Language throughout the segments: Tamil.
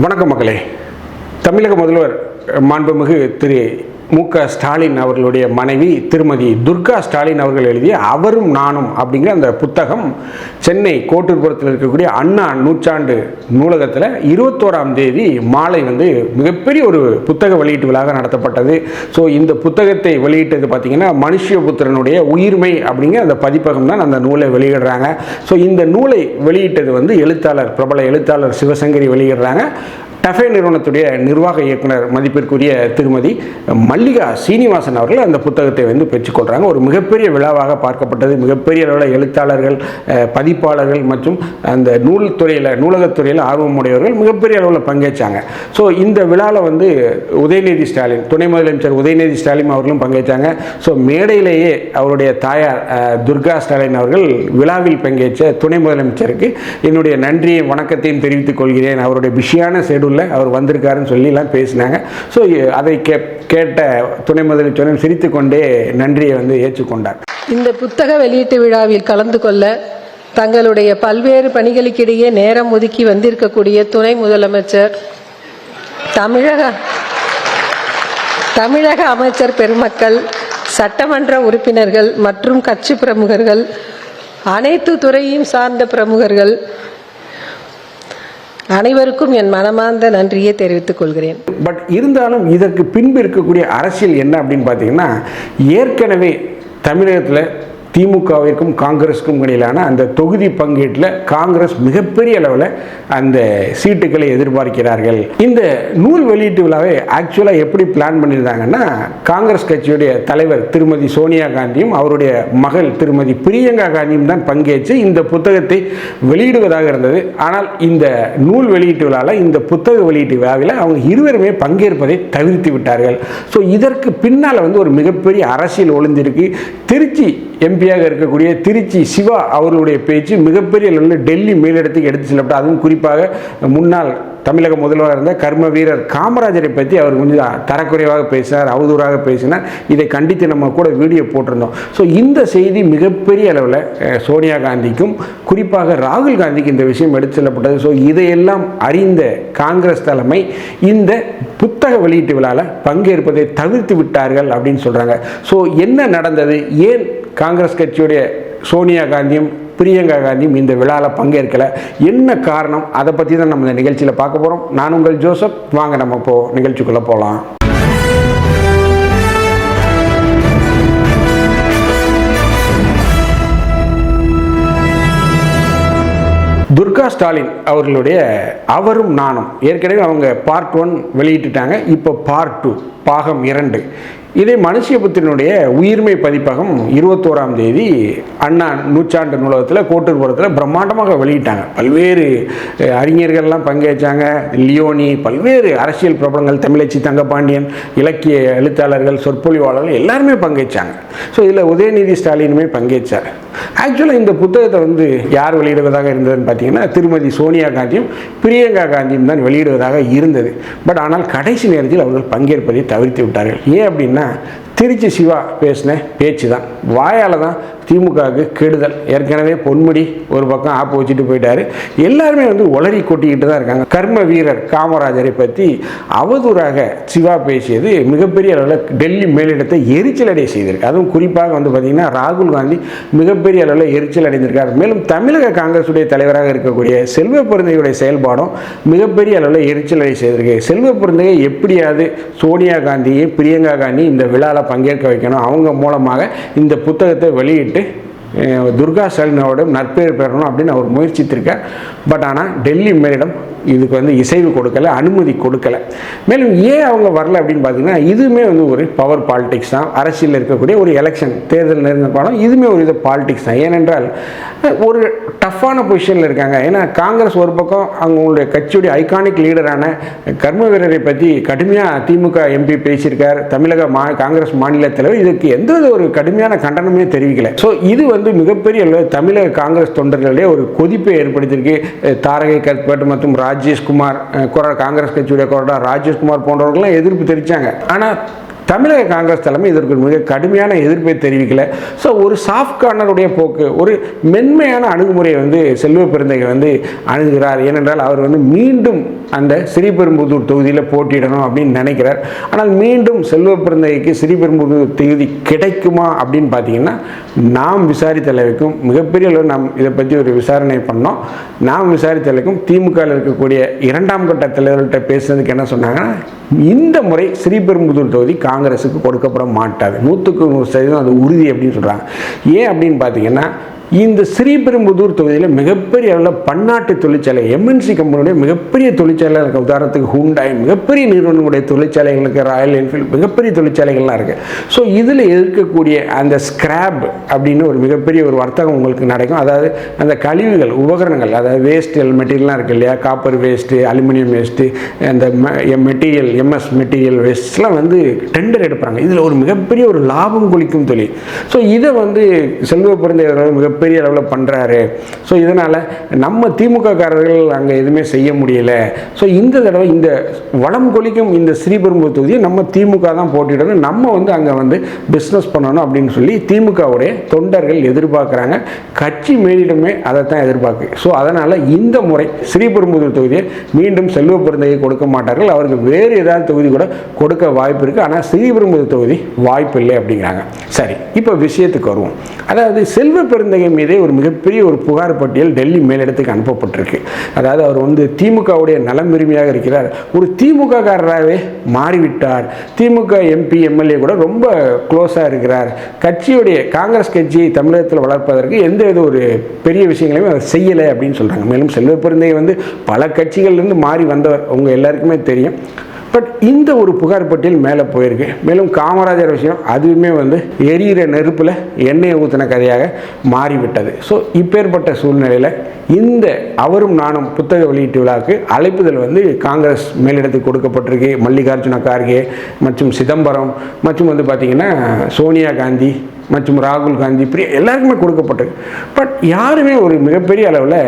வணக்கம் மக்களே. தமிழக முதல்வர் மாண்புமிகு திரு மு க ஸ்டாலின் அவர்களுடைய மனைவி திருமதி துர்கா ஸ்டாலின் அவர்கள் எழுதிய அவரும் நானும் அப்படிங்கிற அந்த புத்தகம் சென்னை கோட்டூர்புரத்தில் இருக்கக்கூடிய அண்ணா நூற்றாண்டு நூலகத்தில் இருபத்தோராம் தேதி மாலை வந்து மிகப்பெரிய ஒரு புத்தக வெளியீட்டு விழாக நடத்தப்பட்டது. ஸோ இந்த புத்தகத்தை வெளியிட்டது பார்த்தீங்கன்னா மனுஷபுத்திரனுடைய உயிர்மை அப்படிங்கிற அந்த பதிப்பகம் தான் அந்த நூலை வெளியிடுறாங்க. ஸோ இந்த நூலை வெளியிட்டது வந்து எழுத்தாளர் பிரபல எழுத்தாளர் சிவசங்கரி வெளியிடுறாங்க. டஃபே நிறுவனத்துடைய நிர்வாக இயக்குனர் மதிப்பிற்குரிய திருமதி மல்லிகா சீனிவாசன் அவர்கள் அந்த புத்தகத்தை வந்து பெற்றுக்கொள்கிறாங்க ஒரு மிகப்பெரிய விழாவாக பார்க்கப்பட்டது. மிகப்பெரிய அளவில் எழுத்தாளர்கள் பதிப்பாளர்கள் மற்றும் அந்த நூல் துறையில் நூலகத்துறையில் ஆர்வமுடையவர்கள் மிகப்பெரிய அளவில் பங்கேற்றாங்க. ஸோ இந்த விழாவில் வந்து உதயநிதி ஸ்டாலின் துணை முதலமைச்சர் உதயநிதி ஸ்டாலின் அவர்களும் பங்கேற்றாங்க. ஸோ மேடையிலேயே அவருடைய தாயார் துர்கா ஸ்டாலின் அவர்கள் விழாவில் பங்கேற்ற துணை முதலமைச்சருக்கு என்னுடைய நன்றியை வணக்கத்தையும் தெரிவித்துக் கொள்கிறேன். அவருடைய பிஸியான ஷெடியூலில் அவர் வந்திருக்காருன்னு சொல்லி எல்லாம் பேசினாங்க ஸோ அதை கே கேட்ட துணை முதலமைச்சரும் சிரித்து கொண்டே நன்றியை வந்து ஏற்றுக்கொண்டார். இந்த புத்தக வெளியீட்டு விழாவில் கலந்து கொள்ள தங்களுடைய பல்வேறு பணிகளுக்கிடையே நேரம் ஒதுக்கி வந்திருக்கக்கூடிய துணை முதலமைச்சர் தமிழக தமிழக அமைச்சர் பெருமக்கள் சட்டமன்ற உறுப்பினர்கள் மற்றும் கட்சி பிரமுகர்கள் அனைத்து துறையும் சார்ந்த பிரமுகர்கள் அனைவருக்கும் என் மனமார்ந்த நன்றியை தெரிவித்துக் கொள்கிறேன். பட் இருந்தாலும் இதற்கு பின்பு இருக்கக்கூடிய அரசியல் என்ன அப்படின்னு பார்த்தீங்கன்னா ஏற்கனவே தமிழகத்தில் திமுகவிற்கும் காங்கிரஸுக்கும் இடையிலான அந்த தொகுதி பங்கீட்டில் காங்கிரஸ் மிகப்பெரிய அளவில் அந்த சீட்டுகளை எதிர்பார்க்கிறார்கள். இந்த நூல் வெளியீட்டு விழாவை ஆக்சுவலாக எப்படி பிளான் பண்ணியிருந்தாங்கன்னா காங்கிரஸ் கட்சியுடைய தலைவர் திருமதி சோனியா காந்தியும் அவருடைய மகள் திருமதி பிரியங்கா காந்தியும் தான் பங்கேற்று இந்த புத்தகத்தை வெளியிடுவதாக இருந்தது. ஆனால் இந்த நூல் வெளியீட்டு விழாவில் இந்த புத்தக வெளியீட்டு விழாவில் அவங்க இருவருமே பங்கேற்பதை தவிர்த்து விட்டார்கள். ஸோ இதற்கு பின்னால் வந்து ஒரு மிகப்பெரிய அரசியல் ஒளிந்திருக்கு. திருச்சி எம்பியாக இருக்கக்கூடிய திருச்சி சிவா அவர்களுடைய பேச்சு மிகப்பெரிய அளவில் டெல்லி மேலிடத்துக்கு எடுத்து செல்லப்பட்டு அதுவும் குறிப்பாக முன்னாள் தமிழக முதல்வராக இருந்த கர்ம வீரர் காமராஜரை பற்றி அவர் கொஞ்சம் தரக்குறைவாக பேசினார் அவதூறாக பேசினார். இதை கண்டித்து நம்ம கூட வீடியோ போட்டிருந்தோம். ஸோ இந்த செய்தி மிகப்பெரிய அளவில் சோனியா காந்திக்கும் குறிப்பாக ராகுல் காந்திக்கு இந்த விஷயம் எடுத்து செல்லப்பட்டது. ஸோ இதையெல்லாம் அறிந்த காங்கிரஸ் தலைமை இந்த புத்தக வெளியீட்டு விழாவில் பங்கேற்பதை தவிர்த்து விட்டார்கள் அப்படின்னு சொல்கிறாங்க ஸோ என்ன நடந்தது? ஏன் காங்கிரஸ் கட்சியுடைய சோனியா காந்தியும் பிரியங்கா காந்தியும் இந்த விழாவில் பங்கேற்கலை. என்ன காரணம்? அதை பற்றி தான் நம்ம இந்த நிகழ்ச்சியில் பார்க்க போகிறோம் நான் உங்கள் ஜோசப். வாங்க நம்ம இப்போ நிகழ்ச்சிக்குள்ளே போகலாம் துர்கா ஸ்டாலின் அவர்களுடைய அவரும் நானும். ஏற்கனவே அவங்க பார்ட் ஒன் வெளியிட்டுட்டாங்க. இப்போ பார்ட் டூ பாகம் இரண்டு. இதை மனுஷபுத்திரனுடைய உயிர்மை பதிப்பகம் இருபத்தோராம் தேதி அண்ணா நூற்றாண்டு நூலகத்தில் கோட்டூர்புரத்தில் பிரம்மாண்டமாக வெளியிட்டாங்க. பல்வேறு அறிஞர்கள்லாம் பங்கேற்றாங்க. லியோனி பல்வேறு அரசியல் பிரபலங்கள் தமிழச்சி தங்கபாண்டியன் இலக்கிய எழுத்தாளர்கள் சொற்பொழிவாளர்கள் எல்லாருமே பங்கேற்றாங்க. ஸோ இதில் உதயநிதி ஸ்டாலினுமே பங்கேற்றார். ஆக்சுவலாக இந்த புத்தகத்தை வந்து யார் வெளியிடுவதாக இருந்ததுன்னு பார்த்தீங்கன்னா திருமதி சோனியா காந்தியும் பிரியங்கா காந்தியும் தான் வெளியிடுவதாக இருந்தது. பட் ஆனால் கடைசி நேரத்தில் அவர்கள் பங்கேற்பதை தவிர்த்து விட்டார்கள். ஏன் அப்படின்னா திருச்சி சிவா பேசின பேச்சு தான் வாயால் தான் திமுகவுக்கு கெடுதல். ஏற்கனவே பொன்முடி ஒரு பக்கம் ஆப்பு வச்சுட்டு போயிட்டாரு. எல்லாருமே வந்து உளறி கொட்டிக்கிட்டு தான் இருக்காங்க. கர்ம வீரர் காமராஜரை பற்றி அவதூறாக சிவா பேசியது மிகப்பெரிய அளவில் டெல்லி மேலிடத்தை எரிச்சல் அடைய செய்திருக்கு. அதுவும் குறிப்பாக வந்து பார்த்திங்கன்னா ராகுல் காந்தி மிகப்பெரிய அளவில் எரிச்சல் அடைந்திருக்கார். மேலும் தமிழக காங்கிரஸுடைய தலைவராக இருக்கக்கூடிய செல்வ பெருந்தையுடைய செயல்பாடும் மிகப்பெரிய அளவில் எரிச்சல் அடைய செய்திருக்கு. செல்வ பெருந்தையை எப்படியாவது சோனியா காந்தியும் பிரியங்கா காந்தி இந்த விழாவில் பங்கேற்க வைக்கணும். அவங்க மூலமாக இந்த புத்தகத்தை வெளியிட்டு துர்கா ஸ்டாலினோட நற்பெயர் பெறணும் அப்படின்னு அவர் முயற்சித்திருக்கார். பட் ஆனால் டெல்லி மேலிடம் இதுக்கு வந்து இசைவு கொடுக்கல அனுமதி கொடுக்கல. மேலும் ஏன் அவங்க வரல அப்படின்னு பார்த்தீங்கன்னா இதுவுமே வந்து ஒரு பவர் பாலிடிக்ஸ் தான். அரசியலில் இருக்கக்கூடிய ஒரு எலெக்ஷன் தேர்தல் நெருங்க பாடம் இதுவுமே ஒரு இது பாலிடிக்ஸ் தான். ஏனென்றால் ஒரு டஃப்பான பொசிஷனில் இருக்காங்க. ஏன்னா காங்கிரஸ் ஒரு பக்கம் அவங்களுடைய கட்சியுடைய ஐகானிக் லீடரான கர்ம வீரரை பற்றி கடுமையாக திமுக எம்பி பேசியிருக்கார். தமிழக மா காங்கிரஸ் மாநில தலைவர். இதுக்கு எந்த ஒரு கடுமையான கண்டனமே தெரிவிக்கல. ஸோ இது வந்து மிகப்பெரிய அளவில் தமிழக காங்கிரஸ் தொண்டர்களிடையே ஒரு கொதிப்பை ஏற்படுத்தியிருக்கு. தாரகை கற்பட் மற்றும் ராஜேஷ்குமார் குரல் காங்கிரஸ் கட்சியுடைய கொறடா ராஜேஷ்குமார் போன்றவர்கள்லாம் எதிர்ப்பு தெரிவித்தாங்க ஆனால் தமிழக காங்கிரஸ் தலைமை இதற்கு மிக கடுமையான எதிர்ப்பை தெரிவிக்கல. ஸோ ஒரு சாஃப்ட் கார்னருடைய போக்கு ஒரு மென்மையான அணுகுமுறையை வந்து செல்வ பெருந்தகை வந்து அணுகுகிறார். ஏனென்றால் அவர் வந்து மீண்டும் அந்த ஸ்ரீபெரும்புதூர் தொகுதியில் போட்டியிடணும் அப்படின்னு நினைக்கிறார். ஆனால் மீண்டும் செல்வ பிறந்தகைக்கு ஸ்ரீபெரும்புதூர் தொகுதி கிடைக்குமா அப்படின்னு பார்த்தீங்கன்னா நாம் விசாரித்த அளவுக்கும் மிகப்பெரிய அளவு நாம் இதை பற்றி ஒரு விசாரணை பண்ணோம். நாம் விசாரித்த அளவுக்கும் திமுகவில் இருக்கக்கூடிய இரண்டாம் கட்ட தலைவர்கள்ட்ட பேசுனதுக்கு என்ன சொன்னாங்கன்னா இந்த முறை ஸ்ரீபெரும்புதூர் தொகுதி காங்கிரஸுக்கு கொடுக்கப்பட மாட்டாது. நூற்றுக்கு நூறு சதவீதம் அது உறுதி அப்படின்னு சொல்கிறாங்க ஏன் அப்படின்னு பார்த்தீங்கன்னா இந்த ஸ்ரீபெரும்புதூர் தொகுதியில் மிகப்பெரிய அளவில் பன்னாட்டு தொழிற்சாலை எம்என்சி கம்பெனியுடைய மிகப்பெரிய தொழிற்சாலை இருக்கு. உதாரணத்துக்கு ஹூண்டாய் மிகப்பெரிய நிறுவனங்களுடைய தொழிற்சாலைகளுக்கு ராயல் என்ஃபீல்டு மிகப்பெரிய தொழிற்சாலைகள்லாம் இருக்குது ஸோ இதில் இருக்கக்கூடிய அந்த ஸ்கிராப் அப்படின்னு ஒரு மிகப்பெரிய ஒரு வர்த்தகம் உங்களுக்கு நடக்கும். அதாவது அந்த கழிவுகள் உபகரணங்கள் அதாவது வேஸ்ட் மெட்டீரியல்லாம் இருக்குது இல்லையா? காப்பர் வேஸ்ட்டு அலுமினியம் வேஸ்ட்டு அந்த மெட்டீரியல் எம்எஸ் மெட்டீரியல் வேஸ்ட்லாம் வந்து டெண்டர் எடுப்பாங்க. இதில் ஒரு மிகப்பெரிய ஒரு லாபம் குளிக்கும் தொழில். ஸோ இதை வந்து செல்வ பிறந்தவர்கள் மிகப்பெரிய பெரிய அளவில் பண்ணுறாரு ஸோ இதனால் நம்ம திமுக காரர்கள் அங்கே எதுவுமே செய்ய முடியல. ஸோ இந்த தடவை இந்த வளம் கொளிக்கும் இந்த ஸ்ரீபெரும்புதூர் தொகுதியை நம்ம திமுக தான் போட்டிடணும் நம்ம வந்து அங்கே வந்து பிஸ்னஸ் பண்ணணும் அப்படின்னு சொல்லி திமுகவுடைய தொண்டர்கள் எதிர்பார்க்குறாங்க. கட்சி மேலிடமே அதை தான் எதிர்பார்க்கு. ஸோ அதனால் இந்த முறை ஸ்ரீபெரும்புதூர் தொகுதியை மீண்டும் செல்வ பிறந்தையை கொடுக்க மாட்டார்கள். அவருக்கு வேறு ஏதாவது தொகுதி கூட கொடுக்க வாய்ப்பு இருக்குது ஆனால் ஸ்ரீபெரும்புதூர் தொகுதி வாய்ப்பு இல்லை அப்படிங்கிறாங்க. சரி இப்போ விஷயத்துக்கு வருவோம். அதாவது செல்வ பெருந்தகை மீதே ஒரு மிகப்பெரிய ஒரு புகார் பட்டியல் டெல்லி மேலிடத்துக்கு அனுப்பப்பட்டிருக்கு. அதாவது அவர் வந்து திமுகவுடைய நலம் விரும்பியாக இருக்கிறார். ஒரு திமுக காரராகவே மாறிவிட்டார். திமுக எம்பி எம்எல்ஏ கூட ரொம்ப க்ளோஸாக இருக்கிறார். கட்சியுடைய காங்கிரஸ் கட்சியை தமிழகத்தில் வளர்ப்பதற்கு எந்த வித ஒரு பெரிய விஷயங்களையும் அவர் செய்யலை அப்படின்னு சொல்கிறாங்க மேலும் செல்வ பெருந்தை வந்து பல கட்சிகள்லேருந்து மாறி வந்தவர். உங்கள் எல்லாருக்குமே தெரியும். பட் இந்த ஒரு புகார் பட்டியல் மேலே போயிருக்கு. மேலும் காமராஜர் விஷயம் அதுவுமே வந்து எரியிற நெருப்பில் எண்ணெயை ஊற்றின கதையாக மாறிவிட்டது. ஸோ இப்பேற்பட்ட சூழ்நிலையில் இந்த அவரும் நானும் புத்தக வெளியீட்டு விழாவுக்கு அழைப்புதல் வந்து காங்கிரஸ் மேலிடத்துக்கு கொடுக்கப்பட்டிருக்கு. மல்லிகார்ஜுன கார்கே மற்றும் சிதம்பரம் மற்றும் வந்து பார்த்திங்கன்னா சோனியா காந்தி மற்றும் ராகுல் காந்தி பிரியா எல்லாருக்குமே கொடுக்கப்பட்டிருக்கு. பட் யாருமே ஒரு மிகப்பெரிய அளவில்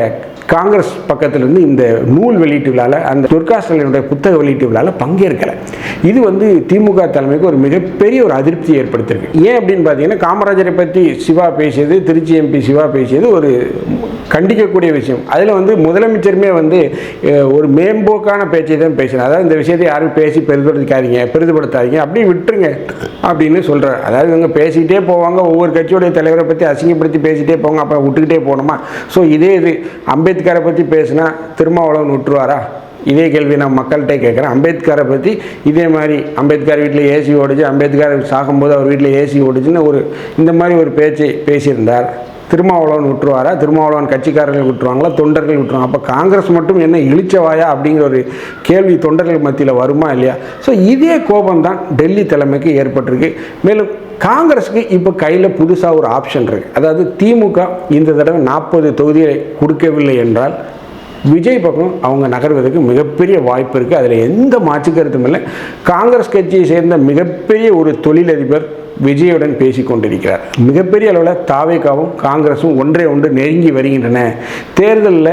காங்கிரஸ் பக்கத்திலிருந்து இந்த நூல் வெளியீட்டு விழாவில் அந்த துர்காஸ்டலினுடைய புத்தக வெளியீட்டு விழாவில் பங்கேற்கலை. இது வந்து திமுக தலைமைக்கு ஒரு மிகப்பெரிய ஒரு அதிருப்தியை ஏற்படுத்தியிருக்கு. ஏன் அப்படின்னு பார்த்தீங்கன்னா காமராஜரை பற்றி சிவா பேசியது திருச்சி எம்பி சிவா பேசியது ஒரு கண்டிக்கக்கூடிய விஷயம். அதில் வந்து முதலமைச்சருமே வந்து ஒரு மேம்போக்கான பேச்சை தான் பேசினார். அதாவது இந்த விஷயத்தை யாரும் பேசி பெருதுபடுத்திக்காதீங்க பெரிதுபடுத்தாதீங்க அப்படியே விட்டுருங்க அப்படின்னு சொல்கிறார் அதாவது இவங்க பேசிக்கிட்டே போவாங்க ஒவ்வொரு கட்சியோடைய தலைவரை பற்றி அசிங்கப்படுத்தி பேசிகிட்டே போவாங்க அப்போ விட்டுக்கிட்டே போகணுமா? ஸோ இதே இது. அம்பேத்கரை பற்றி பேசினா திருமாவளவன் விட்டுருவாரா இதே கேள்வி நான் மக்கள்கிட்ட கேட்குறேன். அம்பேத்கரை பற்றி இதே மாதிரி அம்பேத்கர் வீட்டில் ஏசி ஓடிச்சு அம்பேத்கர் சாகும்போது அவர் வீட்டில் ஏசி ஓடிச்சுன்னு ஒரு இந்த மாதிரி ஒரு பேச்சை பேசியிருந்தார். திருமாவளவன் விட்டுருவாரா திருமாவளவன் கட்சிக்காரர்கள் விட்டுருவாங்களா தொண்டர்கள் விட்டுருவாங்க அப்போ காங்கிரஸ் மட்டும் என்ன இழிச்சவாயா அப்படிங்கிற ஒரு கேள்வி தொண்டர்கள் மத்தியில் வருமா இல்லையா? ஸோ இதே கோபம் தான் டெல்லி தலைமைக்கு ஏற்பட்டிருக்கு. மேலும் காங்கிரஸுக்கு இப்போ கையில் புதுசாக ஒரு ஆப்ஷன் இருக்குது அதாவது திமுக இந்த தடவை நாற்பது தொகுதியை கொடுக்கவில்லை என்றால் விஜய் பக்கம் அவங்க நகர்வதற்கு மிகப்பெரிய வாய்ப்பு இருக்குது அதில் எந்த மாற்று கருத்தும் இல்லை. காங்கிரஸ் கட்சியை சேர்ந்த மிகப்பெரிய ஒரு தொழிலதிபர் விஜயுடன் பேசி கொண்டிருக்கிறார். மிகப்பெரிய அளவில் தாவேக்காவும் காங்கிரஸும் ஒன்றே ஒன்று நெருங்கி வருகின்றன. தேர்தலில்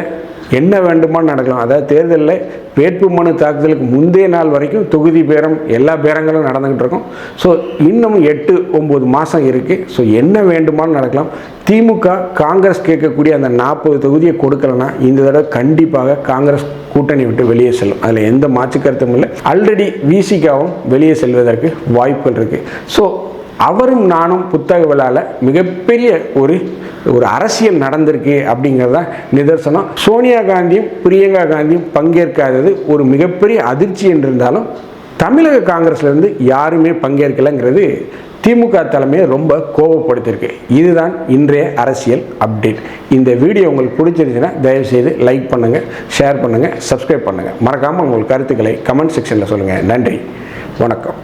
என்ன வேண்டுமான்னு நடக்கலாம். அதாவது தேர்தலில் வேட்பு மனு தாக்குதலுக்கு முந்தைய நாள் வரைக்கும் தொகுதி பேரம் எல்லா பேரங்களும் நடந்துகிட்டு இருக்கும். ஸோ இன்னும் எட்டு ஒம்பது மாதம் இருக்குது ஸோ என்ன வேண்டுமான்னு நடக்கலாம். திமுக காங்கிரஸ் கேட்கக்கூடிய அந்த நாற்பது தொகுதியை கொடுக்கலன்னா இந்த தடவை கண்டிப்பாக காங்கிரஸ் கூட்டணி விட்டு வெளியே செல்லும். அதில் எந்த மாற்று கருத்தும் இல்லை. ஆல்ரெடி விசிகாவும் வெளியே செல்வதற்கு வாய்ப்புகள் இருக்குது ஸோ அவரும் நானும் புத்தக விழாவில் மிகப்பெரிய ஒரு ஒரு அரசியல் நடந்திருக்கு அப்படிங்கிறது தான் நிதர்சனம். சோனியா காந்தியும் பிரியங்கா காந்தியும் பங்கேற்காதது ஒரு மிகப்பெரிய அதிர்ச்சி என்றிருந்தாலும் தமிழக காங்கிரஸ்லேருந்து யாருமே பங்கேற்கலைங்கிறது திமுக தலைமையை ரொம்ப கோபப்படுத்தியிருக்கு. இதுதான் இன்றைய அரசியல் அப்டேட். இந்த வீடியோ உங்களுக்கு பிடிச்சிருந்துச்சுன்னா தயவுசெய்து லைக் பண்ணுங்கள் ஷேர் பண்ணுங்கள் சப்ஸ்கிரைப் பண்ணுங்கள் மறக்காமல் உங்கள் கருத்துக்களை கமெண்ட் செக்ஷனில் சொல்லுங்கள் நன்றி வணக்கம்.